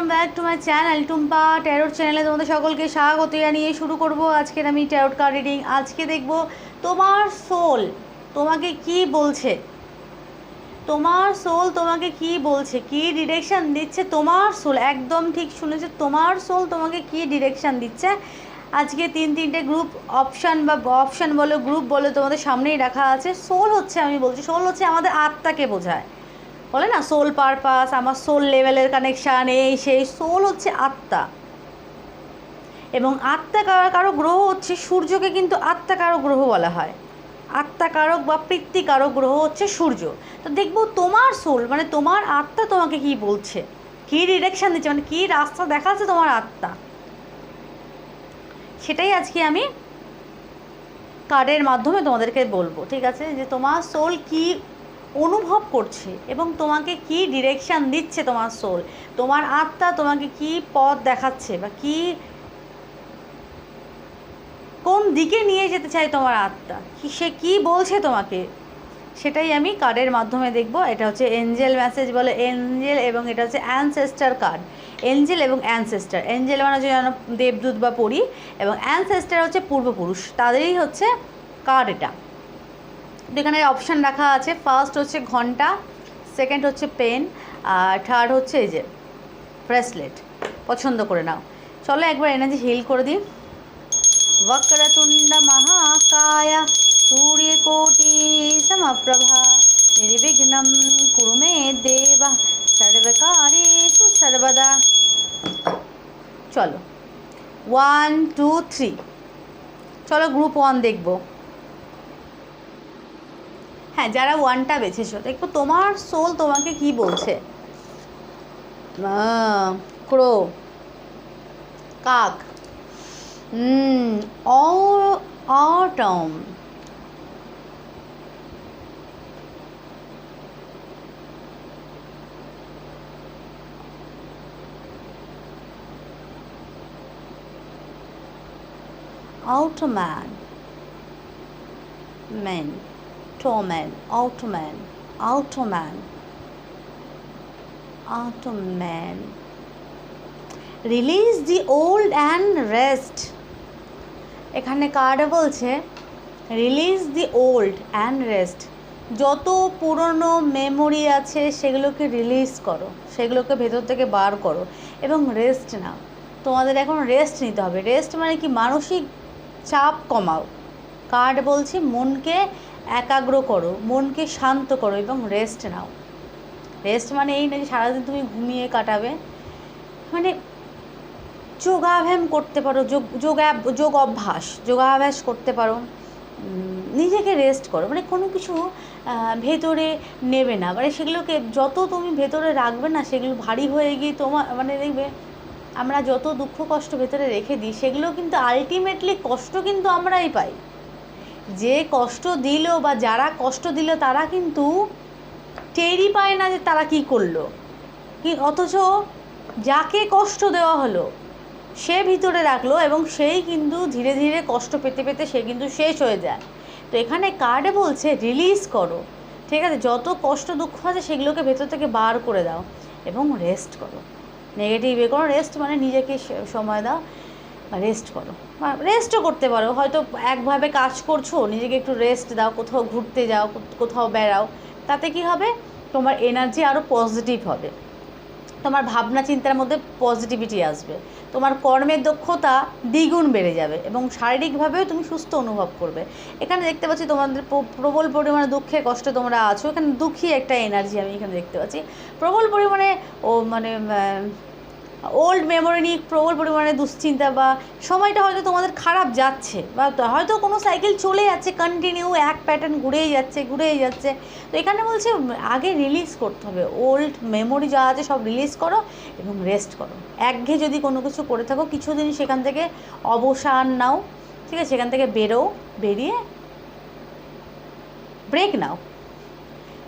Welcome back to my channel Tumpa tarot চ্যানেলে তোমাদের সকলকে স্বাগত জানিয়ে শুরু করব। আজকের আমি ট্যারোট কার্ড রিডিং আজকে দেখব তোমার সোল তোমাকে কি বলছে? তোমার সোল তোমাকে কি বলছে? কি ডিরেকশান দিচ্ছে তোমার সোল একদম ঠিক শুনেছে? তোমার সোল তোমাকে কি ডিরেকশান দিচ্ছে? আজকে তিন তিনটে গ্রুপ অপশান বা অপশান বলো গ্রুপ বলে তোমাদের সামনেই রাখা আছে। সোল হচ্ছে আমি বলছি সোল হচ্ছে আমাদের আত্মাকে বোঝায়। বলে না সোল পারপাস আমার সোল লেভেলের কানেকশান এই সেই সোল হচ্ছে আত্মা। এবং আত্মা কারও গ্রহ হচ্ছে সূর্যকে কিন্তু আত্মা কারও গ্রহ বলা হয়। আত্মাকারক বা পৃত্তিকারক গ্রহ হচ্ছে সূর্য। তো দেখব তোমার সোল মানে তোমার আত্মা তোমাকে কি বলছে? কী ডিরেকশান দিচ্ছে? মানে কী রাস্তা দেখাচ্ছে তোমার আত্মা? সেটাই আজকে আমি কার্ডের মাধ্যমে তোমাদেরকে বলব, ঠিক আছে? যে তোমার সোল কি অনুভব করছে এবং তোমাকে কি ডিরেকশান দিচ্ছে তোমার সোল তোমার আত্মা তোমাকে কি পথ দেখাচ্ছে বা কি কোন দিকে নিয়ে যেতে চায় তোমার আত্মা? সে কি বলছে তোমাকে? সেটাই আমি কার্ডের মাধ্যমে দেখব। এটা হচ্ছে এঞ্জেল মেসেজ বলে এঞ্জেল এবং এটা হচ্ছে অ্যানসেস্টার কার্ড এঞ্জেল এবং অ্যানসেস্টার এঞ্জেল মানে যেন দেবদূত বা পড়ি এবং অ্যানসেস্টার হচ্ছে পূর্বপুরুষ। তাদেরই হচ্ছে কার্ড এটা। এখানে অপশান রাখা আছে ফার্স্ট হচ্ছে ঘন্টা সেকেন্ড হচ্ছে পেন আর থার্ড হচ্ছে এই যে ব্রেসলেট পছন্দ করে নাও চলো একবার এনার্জি হিল করে দিই वक्रतुण्ड महाकाय सूर्यकोटि समप्रभा निर्विघ्नं कुरु मे देव सर्वकार्येषु सर्वदा চলো ওয়ান টু থ্রি চলো গ্রুপ ওয়ান দেখবো হ্যাঁ যারা ওয়ানটা বেছেছো, দেখব তোমার সোল তোমাকে কি বলছে ক্রো, কাক autumn. Automan. Men. Toman. Automan. Automan. Automan. Release the old and rest এখানে কার্ডে বলছে release the old and rest যত পুরনো মেমোরি আছে, সেগুলোকে রিলিজ করো সেগুলোকে ভেতর থেকে বার করো এবং রেস্ট নাও তোমাদের এখন রেস্ট নিতে হবে রেস্ট মানে কি মানসিক চাপ কমাও কার্ড বলছে, মনকে একাগ্র করো, মনকে শান্ত করো এবং রেস্ট নাও। রেস্ট মানে এই না যে সারাদিন তুমি ঘুমিয়ে কাটাবে। মানে যোগাভ্যায়াম করতে পারো, যোগ, যোগা, যোগ অভ্যাস, যোগাভ্যাস করতে পারো। নিজেকে রেস্ট করো। মানে কোনো কিছু ভেতরে নেবে না। মানে সেগুলোকে যত তুমি ভেতরে রাখবে না, সেগুলো ভারী হয়ে গিয়ে তোমার মানে দেখবে, আমরা যত দুঃখ কষ্ট ভেতরে রেখে দিই, সেগুলো কিন্তু আলটিমেটলি কষ্ট কিন্তু আমরাই পাই। যে কষ্ট দিল বা যারা কষ্ট দিল, তারা কিন্তু টেরই পায় না যে তারা কি করল। কি, অথচ যাকে কষ্ট দেওয়া হলো, সে ভিতরে রাখল এবং সেই কিন্তু ধীরে ধীরে কষ্ট পেতে পেতে সে কিন্তু শেষ হয়ে যায়। তো এখানে কার্ডে বলছে রিলিজ করো। ঠিক আছে? যত কষ্ট দুঃখ আছে, সেগুলোকে ভেতর থেকে বার করে দাও এবং রেস্ট করো। নেগেটিভ এ করো রেস্ট মানে নিজেকে সময় দাও। রেস্ট করো। রেস্টও করতে পারো। হয়তো একভাবে কাজ করছ, নিজেকে একটু রেস্ট দাও, কোথাও ঘুরতে যাও কোথাও বেড়াও। তাতে কি হবে? তোমার এনার্জি আরও পজিটিভ হবে। তোমার ভাবনা চিন্তার মধ্যে পজিটিভিটি আসবে। তোমার কর্মের দক্ষতা দ্বিগুণ বেড়ে যাবে এবং শারীরিকভাবেও তুমি সুস্থ অনুভব করবে। এখানে দেখতে পাচ্ছি তোমাদের প্রবল পরিমাণে দুঃখে কষ্টে তোমরা আছো। এখানে দুঃখী একটা এনার্জি আমি এখানে দেখতে পাচ্ছি। প্রবল পরিমাণে ও মানে ওল্ড মেমোরি নিয়ে প্রবল পরিমাণে দুশ্চিন্তা বা সময়টা হয়তো তোমাদের খারাপ যাচ্ছে বা হয়তো কোনো সাইকেল চলে যাচ্ছে কন্টিনিউ এক প্যাটার্ন ঘুরেই যাচ্ছে ঘুরেই যাচ্ছে। তো এখানে বলছে, আগে রিলিজ করতে হবে। ওল্ড মেমোরি যা আছে সব রিলিজ করো এবং রেস্ট করো। একঘেয়ে যদি কোনো কিছু করে থাকো, কিছুদিন সেখান থেকে অবসান নাও, ঠিক আছে? সেখান থেকে বেরো বেরিয়ে ব্রেক নাও।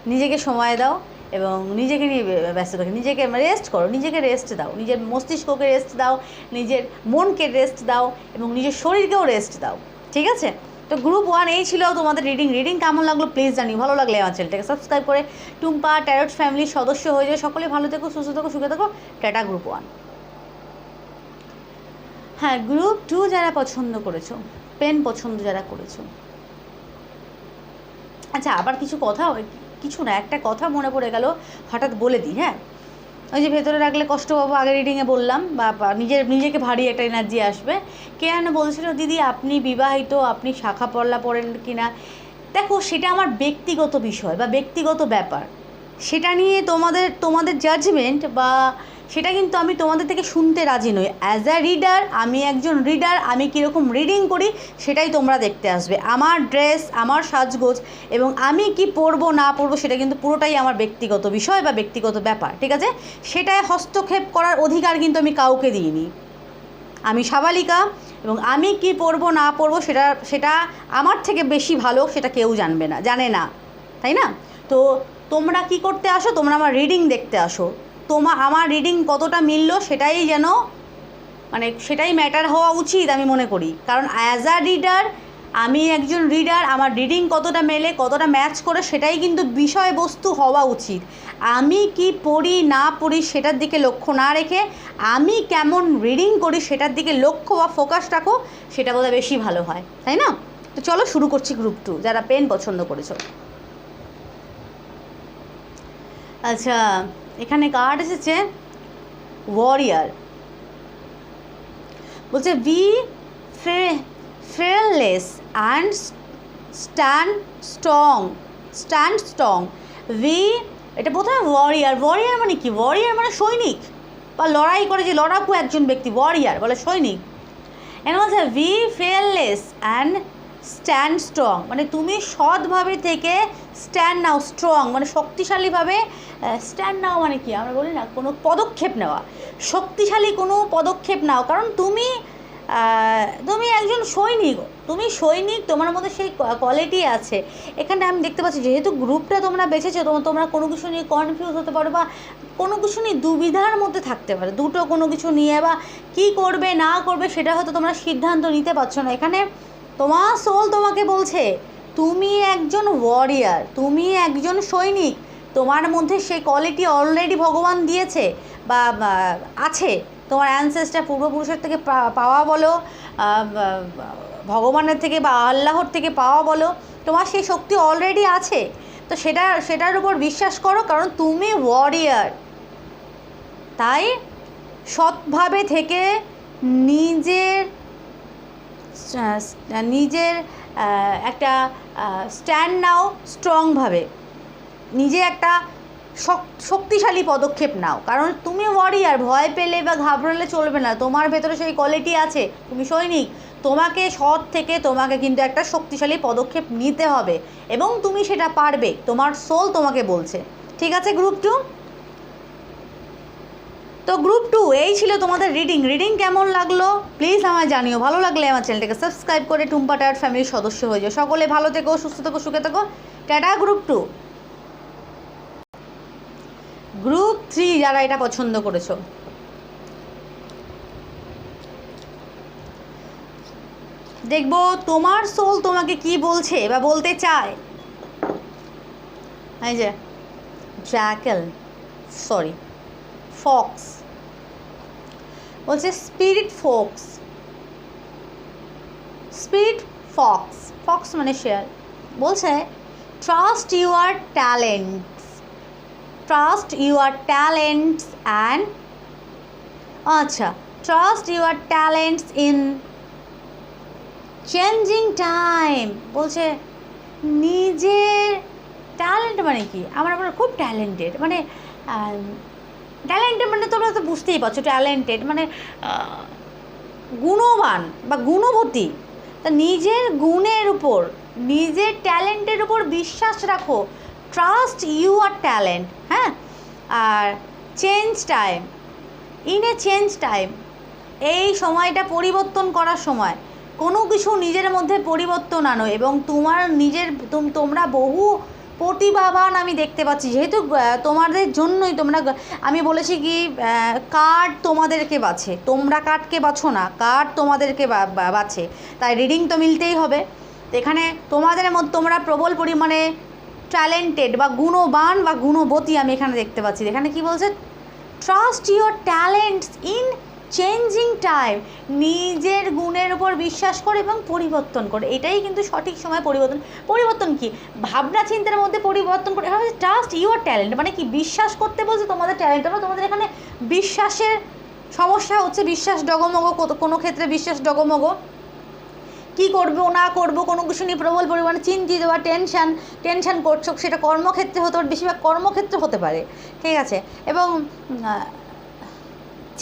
নিজেকে সময় দাও। এবং নিজেকে নিয়ে ব্যস্ত থাকি। নিজেকে রেস্ট করো, নিজেকে রেস্ট দাও। নিজের মস্তিষ্ককে রেস্ট দাও, নিজের মনকে রেস্ট দাও এবং নিজের শরীরকেও রেস্ট দাও। ঠিক আছে? তো গ্রুপ ওয়ান এই ছিল তোমাদের রিডিং রিডিং কেমন লাগল প্লিজ জানি ভালো লাগলে আমার চ্যানেলটাকে সাবস্ক্রাইব করে টুম্পা ট্যারট ফ্যামিলির সদস্য হয়ে যায় সকলে ভালো থেকো, সুস্থ থেকো, সুখে থেকো। টাটা গ্রুপ ওয়ান হ্যাঁ গ্রুপ টু যারা পছন্দ করেছ পেন পছন্দ যারা করেছ। আচ্ছা আবার কিছু কথা কিছু না, একটা কথা মনে পড়ে গেল, হঠাৎ বলে দিই হ্যাঁ? ওই যে ভেতরে রাখলে কষ্ট পাবো আগে রিডিংয়ে বললাম, বা নিজের, নিজেকে ভারী একটা এনার্জি আসবে। কে যেন বলছিল, দিদি, আপনি বিবাহিত, আপনি শাখা পড়লা পড়েন কি না দেখো, সেটা আমার ব্যক্তিগত বিষয় বা ব্যক্তিগত ব্যাপার। সেটা নিয়ে তোমাদের তোমাদের জাজমেন্ট বা সেটা কিন্তু আমি তোমাদের থেকে শুনতে রাজি নই। অ্যাজ আ রিডার আমি একজন রিডার আমি কীরকম রিডিং করি সেটাই তোমরা দেখতে আসবে। আমার ড্রেস আমার সাজগোজ এবং আমি কি পরবো, না পরবো সেটা কিন্তু পুরোটাই আমার ব্যক্তিগত বিষয় বা ব্যক্তিগত ব্যাপার, ঠিক আছে? সেটায় হস্তক্ষেপ করার অধিকার কিন্তু আমি কাউকে দিইনি। আমি সাবালিকা এবং আমি কি পরবো, না পরবো সেটা সেটা আমার থেকে বেশি ভালো সেটা কেউ জানবে না, জানে না, তাই না? তো তোমরা কি করতে আসো, তোমরা আমার রিডিং দেখতে আসো। তোমা, আমার রিডিং কতটা মিললো সেটাই যেন মানে সেটাই ম্যাটার হওয়া উচিত আমি মনে করি। কারণ অ্যাজ আ রিডার আমি একজন রিডার আমার রিডিং কতটা মেলে, কতটা ম্যাচ করে সেটাই কিন্তু বিষয়বস্তু হওয়া উচিত। আমি কি পড়ি, না পড়ি সেটার দিকে লক্ষ্য না রেখে, আমি কেমন রিডিং করি সেটার দিকে লক্ষ্য বা ফোকাস রাখো, সেটা বোধহয় বেশি ভালো হয়। তাই না? তো চলো শুরু করছি গ্রুপ টু যারা পেন পছন্দ করেছ। আচ্ছা এখানে কার্ড এসেছে? ওয়ারিয়ার বলছে be fearless and stand strong stand strong we এটা প্রথমে ওয়ারিয়ার ওয়ারিয়ার মানে কি? ওয়ারিয়ার মানে সৈনিক। বা লড়াই করে যে লড়াকু একজন ব্যক্তি। ওয়ারিয়ার বলে সৈনিক। এর বলছে we fearless and stand strong মানে তুমি সৎভাবে থেকে স্ট্যান্ড নাও স্ট্রং মানে শক্তিশালীভাবে স্ট্যান্ড নাও মানে কি? আমরা বলি না, কোনো পদক্ষেপ নেওয়া। শক্তিশালী কোনো পদক্ষেপ নাও, কারণ তুমি তুমি একজন সৈনিক। তুমি সৈনিক, তোমার মধ্যে সেই কোয়ালিটি আছে। এখানে আমি দেখতে পাচ্ছি, যেহেতু গ্রুপটা তোমরা বেছেছো তোমার তোমরা কোনো কিছু নিয়ে কনফিউজ হতে পারো বা কোনো কিছু নিয়ে দুবিধার মধ্যে থাকতে পারো। দুটো কোনো কিছু নিয়ে বা কী করবে, না করবে, সেটা হয়তো তোমরা সিদ্ধান্ত নিতে পারছ না। এখানে তোমার সোল তোমাকে বলছে, তুমি একজন ওয়ারিয়ার তুমি একজন সৈনিক, তোমার মধ্যে সেই কোয়ালিটি অলরেডি ভগবান দিয়েছে বা আছে। তোমার অ্যানসেস্টার পূর্বপুরুষের থেকে পাওয়া বলো ভগবানের থেকে বা আল্লাহর থেকে পাওয়া বলো, তোমার সেই শক্তি অলরেডি আছে। তো সেটা, সেটার উপর বিশ্বাস করো, কারণ তুমি ওয়ারিয়ার তাই সৎভাবে থেকে নিজের নিজের একটা স্ট্যান্ড নাও স্ট্রংভাবে নিজে একটা শক্তিশালী পদক্ষেপ নাও। কারণ তুমি ওয়ারিয়ার ভয় পেলে বা ঘাবড়ালে চলবে না। তোমার ভেতরে সেই কোয়ালিটি আছে। তুমি সৈনিক। তোমাকে সৎ থেকে তোমাকে কিন্তু একটা শক্তিশালী পদক্ষেপ নিতে হবে। এবং তুমি সেটা পারবে। তোমার সোল তোমাকে বলছে। ঠিক আছে গ্রুপ টু তো গ্রুপ টু এই ছিল তোমাদের রিডিং রিডিং কেমন লাগল? প্লিজ আমায় জানিও। ভালো লাগলে আমার চ্যানেলটাকে সাবস্ক্রাইব করে টুম্পা টায়ার ফ্যামিলির সদস্য হয়ে যাও। সকলে ভালো থেকো, সুস্থ থেকো, সুখে থেকো। Tata group two group three যারা এটা পছন্দ করেছ। দেখব তোমার সোল তোমাকে কি বলছে বা বলতে চায়। এই যে জ্যাকেল সরি ফক্স বলছে spirit fox spirit fox fox মানে শেয়ার বলছে trust your talents trust your talents and আচ্ছা trust your talents in changing time বলছে নিজের ট্যালেন্ট মানে কি আমার আমরা খুব ট্যালেন্টেড মানে ট্যালেন্টেড মানে তোমরা তো বুঝতেই পারছ ট্যালেন্টেড মানে গুণবান বা গুণবতী। তা নিজের গুণের উপর, নিজের ট্যালেন্টের উপর বিশ্বাস রাখো। ট্রাস্ট ইউ আর ট্যালেন্ট হ্যাঁ? আর change time in a change time এই সময়টা পরিবর্তন করার সময়। কোনো কিছু নিজের মধ্যে পরিবর্তন আনো এবং তোমার নিজের তোমরা বহু প্রতিভাবান আমি দেখতে পাচ্ছি। যেহেতু তোমাদের জন্যই তোমরা আমি বলেছি কি কার্ড তোমাদেরকে বাছে। তোমরা কার্ডকে বাছো না, কার্ড তোমাদেরকে বাছে। তাই রিডিং তো মিলতেই হবে। এখানে তোমাদের মধ্যে তোমরা প্রবল পরিমাণে ট্যালেন্টেড বা গুণবান বা গুণবতী আমি এখানে দেখতে পাচ্ছি। এখানে কি বলছে? Trust your talents in changing time নিজের গুণের উপর বিশ্বাস করে এবং পরিবর্তন করে। এটাই কিন্তু সঠিক সময় পরিবর্তন। পরিবর্তন কি? ভাবনা চিন্তার মধ্যে পরিবর্তন করে। হচ্ছে ট্রাস্ট ইউর ট্যালেন্ট মানে কি? বিশ্বাস করতে বলছে তোমাদের ট্যালেন্ট আমরা তোমাদের এখানে বিশ্বাসের সমস্যা হচ্ছে বিশ্বাস ডগমগ কোনো ক্ষেত্রে বিশ্বাস ডগমগ। কী করব, না করব, কোনো কিছু নিয়ে প্রবল পরিমাণে চিন্তিত বা টেনশান টেনশান করছ, সেটা কর্মক্ষেত্রে হতে পারে, বেশিরভাগ কর্মক্ষেত্রে হতে পারে। ঠিক আছে? এবং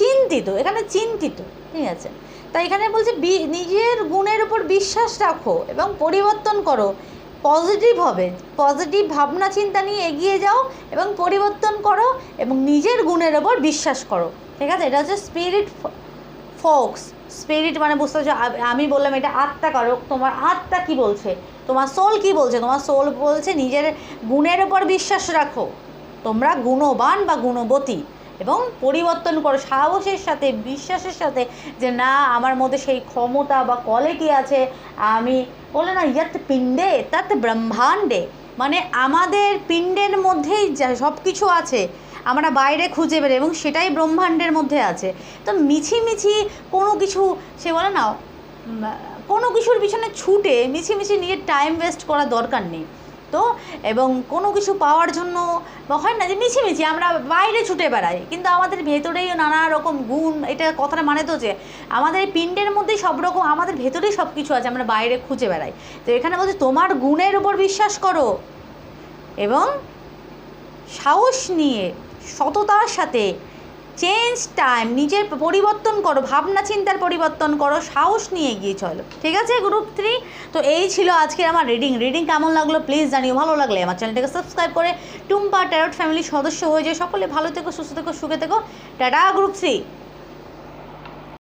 চিন্তিত, এখানে চিন্তিত, ঠিক আছে? তাই এখানে বলছে নিজের গুণের উপর বিশ্বাস রাখো এবং পরিবর্তন করো। পজিটিভ হবে পজিটিভ ভাবনা চিন্তা নিয়ে এগিয়ে যাও এবং পরিবর্তন করো এবং নিজের গুণের ওপর বিশ্বাস করো, ঠিক আছে? এটা হচ্ছে স্পিরিট ফোকস স্পিরিট মানে বুঝতে পারছ আমি বললাম এটা আত্মা করো তোমার আত্মা কি বলছে? তোমার সোল কি বলছে? তোমার সোল বলছে নিজের গুণের ওপর বিশ্বাস রাখো। তোমরা গুণবান বা গুণবতী। এবং পরিবর্তন করো, সাহসের সাথে, বিশ্বাসের সাথে যে না, আমার মধ্যে সেই ক্ষমতা বা কোয়ালিটি আছে? আমি বলে না, ইয়াত পিণ্ডে, তাত ব্রহ্মাণ্ডে। মানে আমাদের পিণ্ডের মধ্যেই যা সব কিছু আছে, আমরা বাইরে খুঁজে বেরোই এবং সেটাই ব্রহ্মাণ্ডের মধ্যে আছে। তো মিছিমিছি কোনো কিছু, সে বলে না কোনো কিছুর পিছনে ছুটে মিছিমিছি নিজের টাইম ওয়েস্ট করার দরকার নেই। তো এবং কোনো কিছু পাওয়ার জন্য হয় না যে মিছিমিছি, আমরা বাইরে ছুটে বেড়াই। কিন্তু আমাদের ভেতরেই নানা রকম গুণ, এটা কথাটা মানে তো যে আমাদের পিণ্ডের মধ্যেই সব রকম, আমাদের ভেতরেই সব কিছু আছে, আমরা বাইরে খুঁজে বেড়াই। তো এখানে বলছে, তোমার গুণের উপর বিশ্বাস করো এবং সাহস নিয়ে, সততার সাথে চেঞ্জ টাইম নিজের পরিবর্তন করো, ভাবনা চিন্তার পরিবর্তন করো, সাহস নিয়ে গিয়ে চলো। ঠিক আছে গ্রুপ থ্রি তো এই ছিল আজকের আমার রিডিং রিডিং কেমন লাগল? প্লিজ জানিও, ভালো লাগলে আমার চ্যানেলটাকে সাবস্ক্রাইব করে, টুম্পা ট্যারট ফ্যামিলির সদস্য হয়ে যায় সকলে ভালো থেকো, সুস্থ থেকো, সুখে থেকো। Tata group three